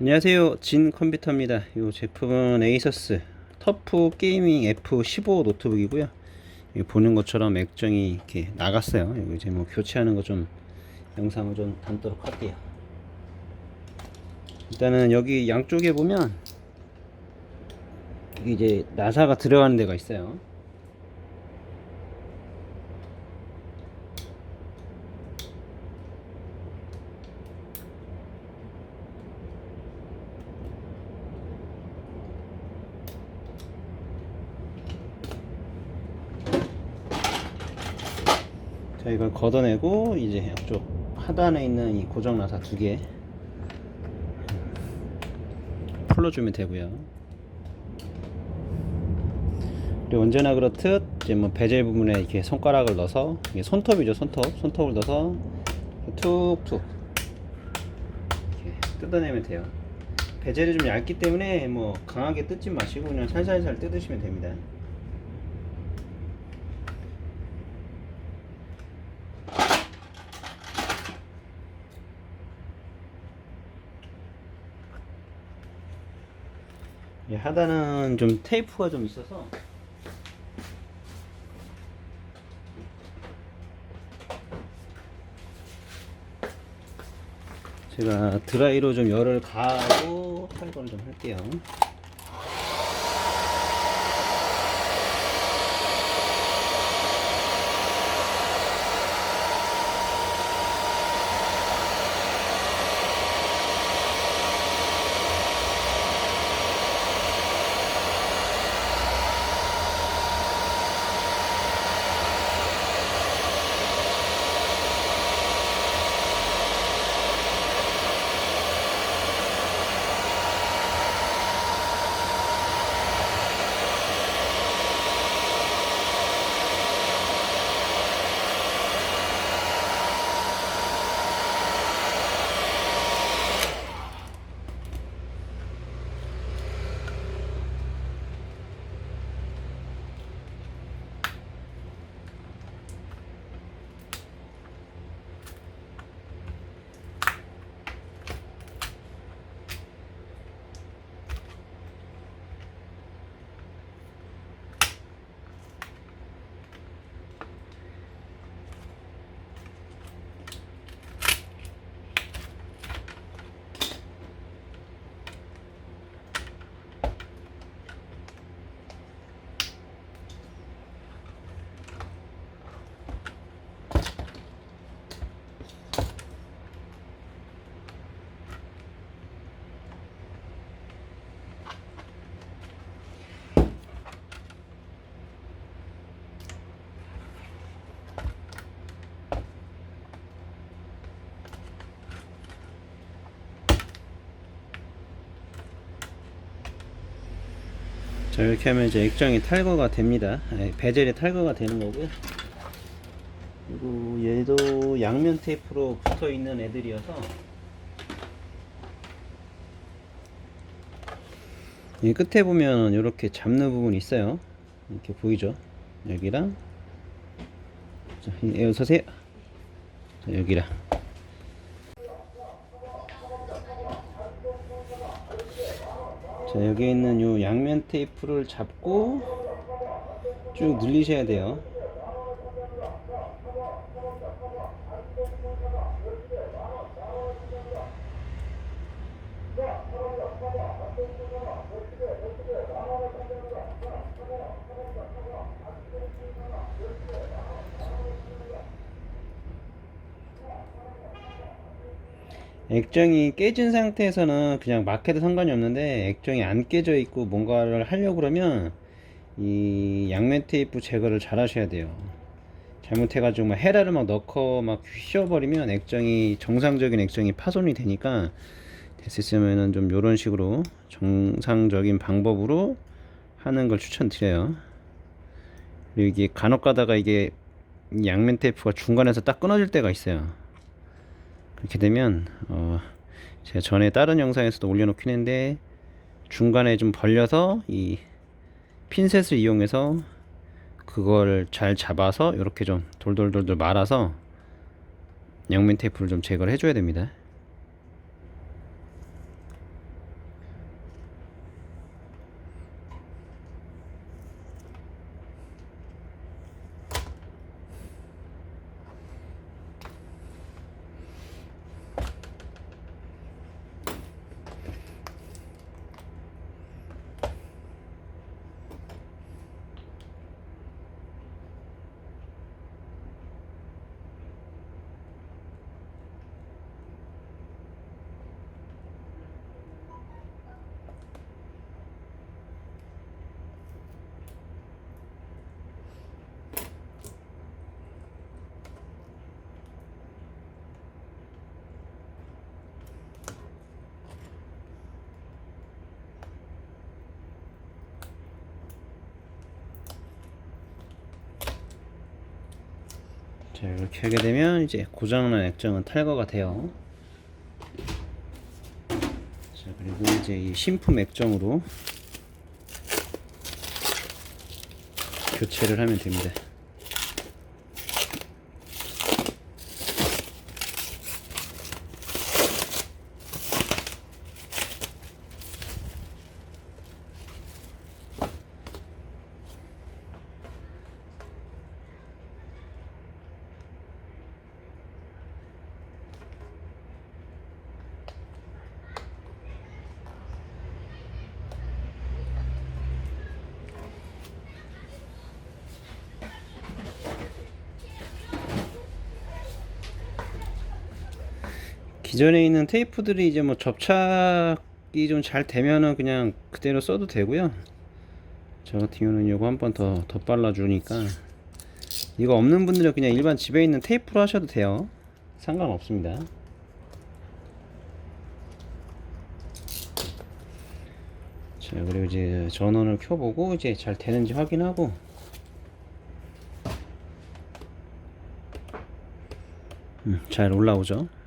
안녕하세요. 진 컴퓨터입니다. 이 제품은 에이서스 터프 게이밍 F15 노트북이고요. 보는 것처럼 액정이 이렇게 나갔어요. 여기 이제 뭐 교체하는 거 좀 영상을 좀 담도록 할게요. 일단은 여기 양쪽에 보면 여기 이제 나사가 들어가는 데가 있어요 자 이걸 걷어내고 이제 양쪽 하단에 있는 이 고정 나사 두 개 풀어주면 되고요. 그리고 언제나 그렇듯 이제 뭐 베젤 부분에 이렇게 손가락을 넣어서 이게 손톱이죠 손톱 손톱을 넣어서 툭툭 이렇게 뜯어내면 돼요. 베젤이 좀 얇기 때문에 뭐 강하게 뜯지 마시고 그냥 살살살 뜯으시면 됩니다. 하단은 좀 테이프가 좀 있어서 제가 드라이로 좀 열을 가하고 탈거를 좀 할게요. 자 이렇게 하면 이제 액정이 탈거가 됩니다. 아니, 베젤이 탈거가 되는 거고요. 그리고 얘도 양면 테이프로 붙어 있는 애들이어서 이 끝에 보면 이렇게 잡는 부분이 있어요. 이렇게 보이죠? 여기랑 자, 이- 서세요. 자, 여기랑 자 여기 있는 요 양면 테이프를 잡고 쭉 늘리셔야 돼요 액정이 깨진 상태에서는 그냥 막해도 상관이 없는데 액정이 안 깨져 있고 뭔가를 하려고 그러면 이 양면 테이프 제거를 잘 하셔야 돼요. 잘못해가지고 막 헤라를 막 넣고 막 휘어버리면 액정이 정상적인 액정이 파손이 되니까 됐으면은 좀 이런 식으로 정상적인 방법으로 하는 걸 추천드려요. 그리고 이게 간혹 가다가 이게 이 양면 테이프가 중간에서 딱 끊어질 때가 있어요. 그렇게 되면 어 제가 전에 다른 영상에서도 올려놓긴 했는데 중간에 좀 벌려서 이 핀셋을 이용해서 그걸 잘 잡아서 이렇게 좀 돌돌돌돌 말아서 양면 테이프를 좀 제거를 해줘야 됩니다. 자 이렇게 하게 되면 이제 고장난 액정은 탈거가 돼요. 자 그리고 이제 이 신품 액정으로 교체를 하면 됩니다. 기존에 있는 테이프들이 이제 뭐 접착이 좀 잘 되면은 그냥 그대로 써도 되고요. 저 같은 경우는 이거 한 번더더 발라 주니까 이거 없는 분들은 그냥 일반 집에 있는 테이프로 하셔도 돼요. 상관없습니다. 자 그리고 이제 전원을 켜보고 이제 잘 되는지 확인하고 음, 잘 올라오죠.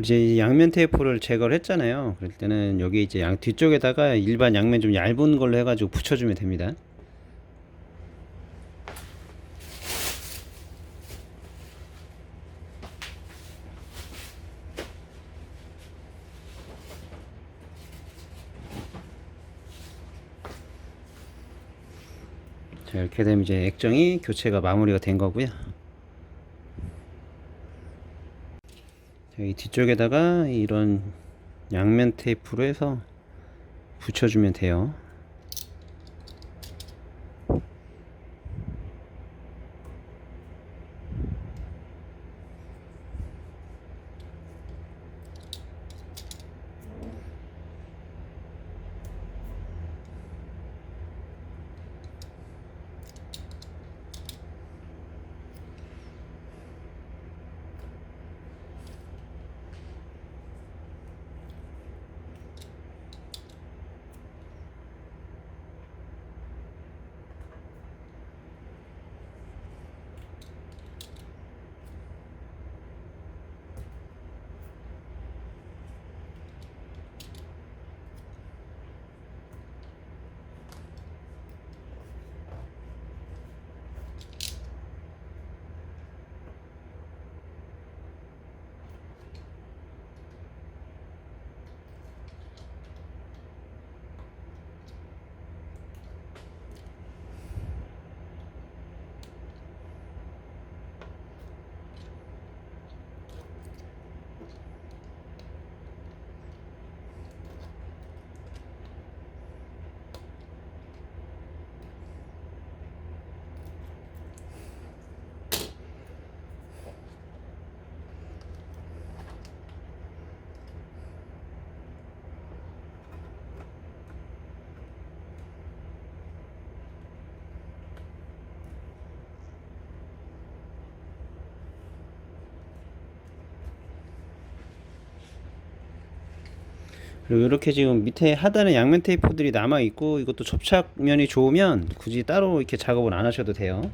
이제 이 양면 테이프를 제거를 했잖아요. 그럴 때는 여기 이제 양 뒤쪽에다가 일반 양면 좀 얇은 걸로 해가지고 붙여주면 됩니다. 자 이렇게 되면 이제 액정이 교체가 마무리가 된 거고요. 여기 뒤쪽에다가 이런 양면 테이프로 해서 붙여주면 돼요. 그리고 이렇게 지금 밑에 하단에 양면 테이프들이 남아 있고 이것도 접착면이 좋으면 굳이 따로 이렇게 작업을 안 하셔도 돼요.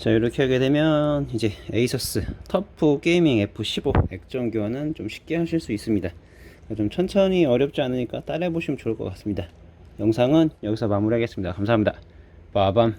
자 이렇게 하게 되면 이제 에이서스 터프 게이밍 F15 액정 교환은 좀 쉽게 하실 수 있습니다. 좀 천천히 어렵지 않으니까 따라해 보시면 좋을 것 같습니다. 영상은 여기서 마무리하겠습니다. 감사합니다. 빠밤